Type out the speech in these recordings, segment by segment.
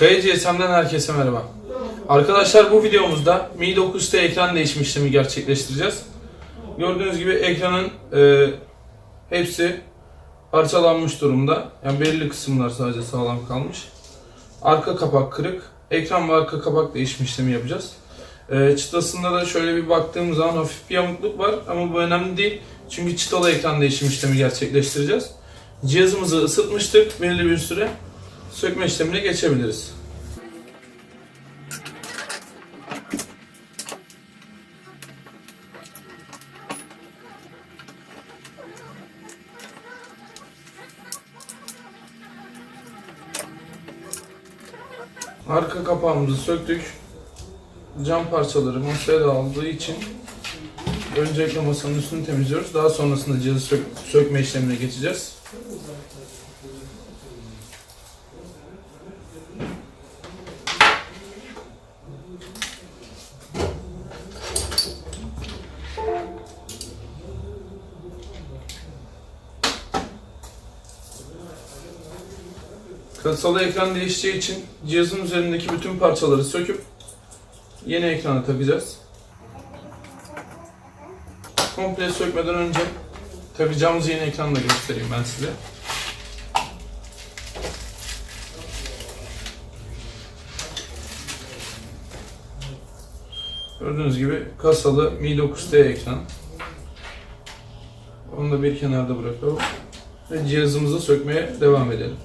Çay GSM'den herkese merhaba. Arkadaşlar bu videomuzda Mi 9T ekran değişim işlemi gerçekleştireceğiz. Gördüğünüz gibi ekranın e, hepsi parçalanmış durumda. Yani belirli kısımlar sadece sağlam kalmış. Arka kapak kırık. Ekran ve arka kapak değişim işlemi yapacağız. E, çıtasında da şöyle bir baktığımız zaman hafif bir yamukluk var ama bu önemli değil. Çünkü çıtalı ekran değişim işlemi gerçekleştireceğiz. Cihazımızı ısıtmıştık belirli bir süre. Sökme işlemine geçebiliriz. Arka kapağımızı söktük. Cam parçaları masaya dağıldığı için öncelikle masanın üstünü temizliyoruz. Daha sonrasında cihazı sök- sökme işlemine geçeceğiz. Kasalı ekran değişeceği için cihazın üzerindeki bütün parçaları söküp yeni ekrana takacağız. Komple sökmeden önce takacağımız yeni ekranı da göstereyim ben size. Gördüğünüz gibi kasalı Mi 9T ekran. Onu da bir kenarda bırakalım. Ve cihazımızı sökmeye devam edelim.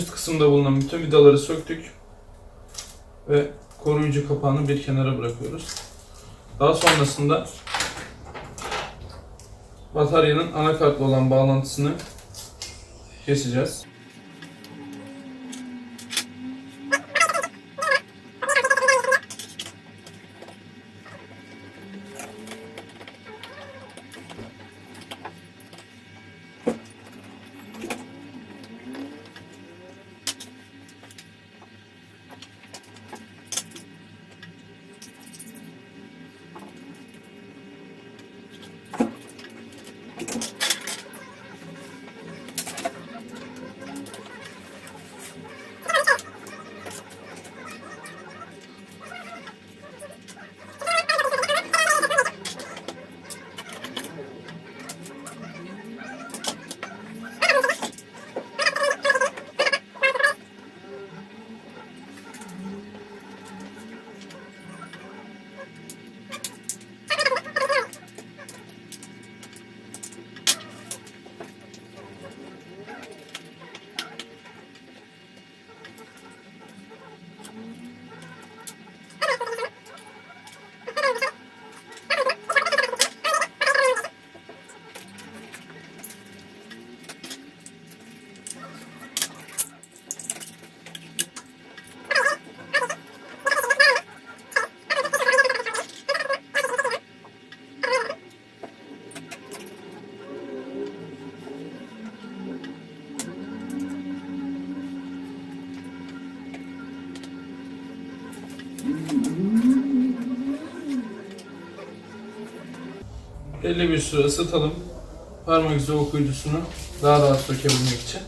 Üst kısımda bulunan bütün vidaları söktük ve koruyucu kapağını bir kenara bırakıyoruz. Daha sonrasında bataryanın anakartla olan bağlantısını keseceğiz. Belli bir süre ısıtalım. Parmak izi okuyucusunu daha rahat sökebilmek için.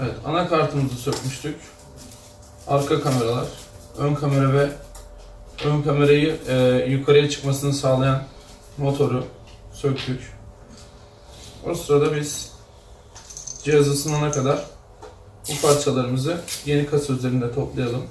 Evet, anakartımızı sökmüştük. Arka kameralar, ön kamera ve ön kamerayı e, yukarıya çıkmasını sağlayan motoru söktük. O sırada biz cihaz ısınana kadar bu parçalarımızı yeni kasa üzerinde toplayalım.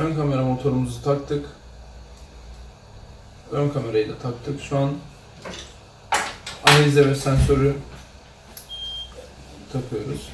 Ön kamera motorumuzu taktık. Ön kamerayı da taktık. Şu an analize ve sensörü takıyoruz.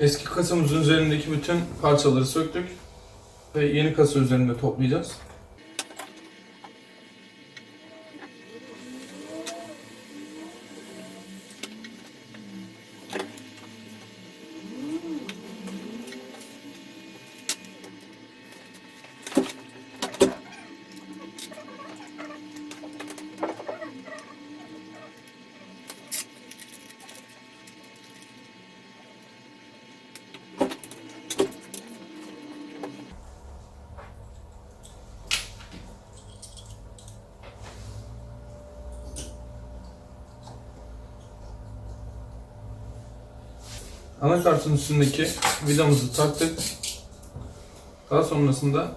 Eski kasamızın üzerindeki bütün parçaları söktük ve yeni kasa üzerinde toplayacağız. Anakartın üstündeki vidamızı taktık. Daha sonrasında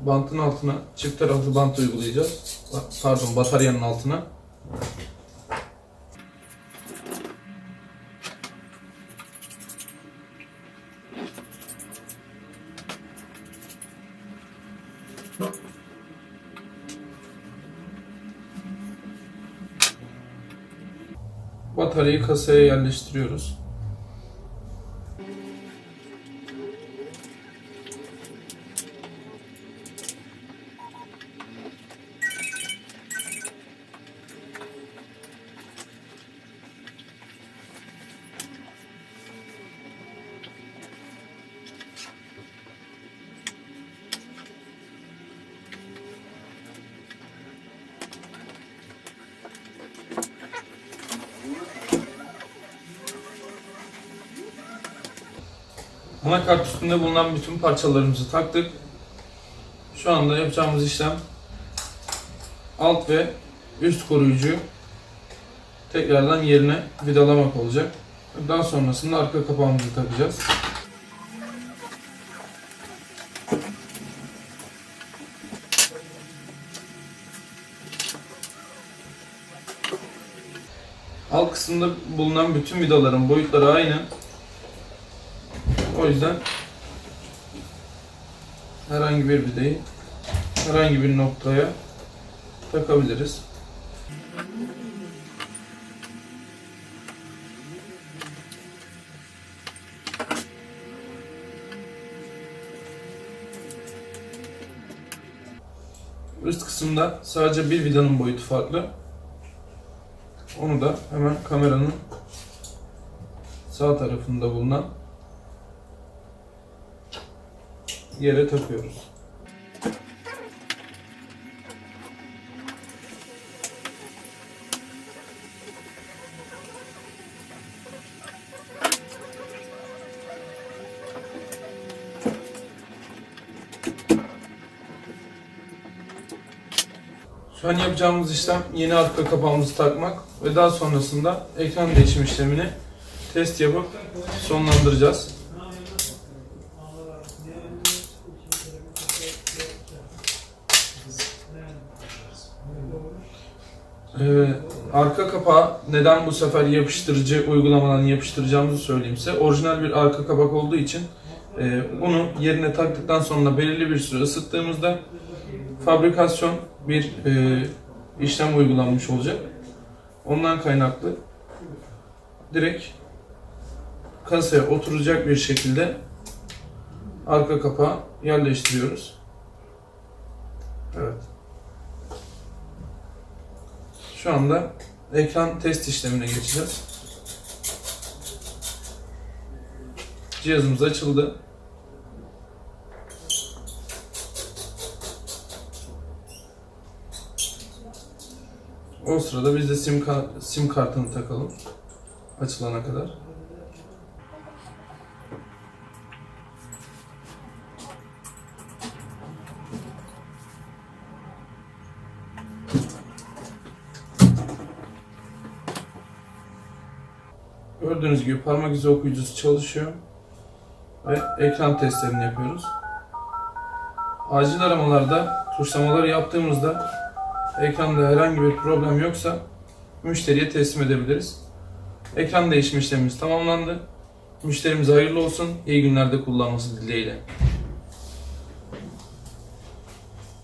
bantın altına çift taraflı bant uygulayacağız. Pardon bataryanın altına. Bataryayı kasaya yerleştiriyoruz. Anakart üstünde bulunan bütün parçalarımızı taktık. Şu anda yapacağımız işlem alt ve üst koruyucuyu tekrardan yerine vidalamak olacak. Daha sonrasında arka kapağımızı takacağız. Alt kısımda bulunan bütün vidaların boyutları aynı. O yüzden herhangi bir vidayı herhangi bir noktaya takabiliriz. Üst kısımda sadece bir vidanın boyutu farklı. Onu da hemen kameranın sağ tarafında bulunan yere takıyoruz. Şu an yapacağımız işlem yeni arka kapağımızı takmak ve daha sonrasında ekran değişim işlemini test yapıp sonlandıracağız. Ee, arka kapağı neden bu sefer yapıştırıcı uygulamadan yapıştıracağımızı söyleyeyim size. Orijinal bir arka kapak olduğu için e, bunu yerine taktıktan sonra belirli bir süre ısıttığımızda fabrikasyon bir e, işlem uygulanmış olacak. Ondan kaynaklı direkt kasaya oturacak bir şekilde arka kapağı yerleştiriyoruz. Evet. Şu anda ekran test işlemine geçeceğiz. Cihazımız açıldı. O sırada biz de sim, ka- sim kartını takalım. Açılana kadar. Gördüğünüz gibi parmak izi okuyucusu çalışıyor. Ve ekran testlerini yapıyoruz. Acil aramalarda tuşlamaları yaptığımızda ekranda herhangi bir problem yoksa müşteriye teslim edebiliriz. Ekran değişim işlemimiz tamamlandı. Müşterimize hayırlı olsun. İyi günlerde kullanması dileğiyle.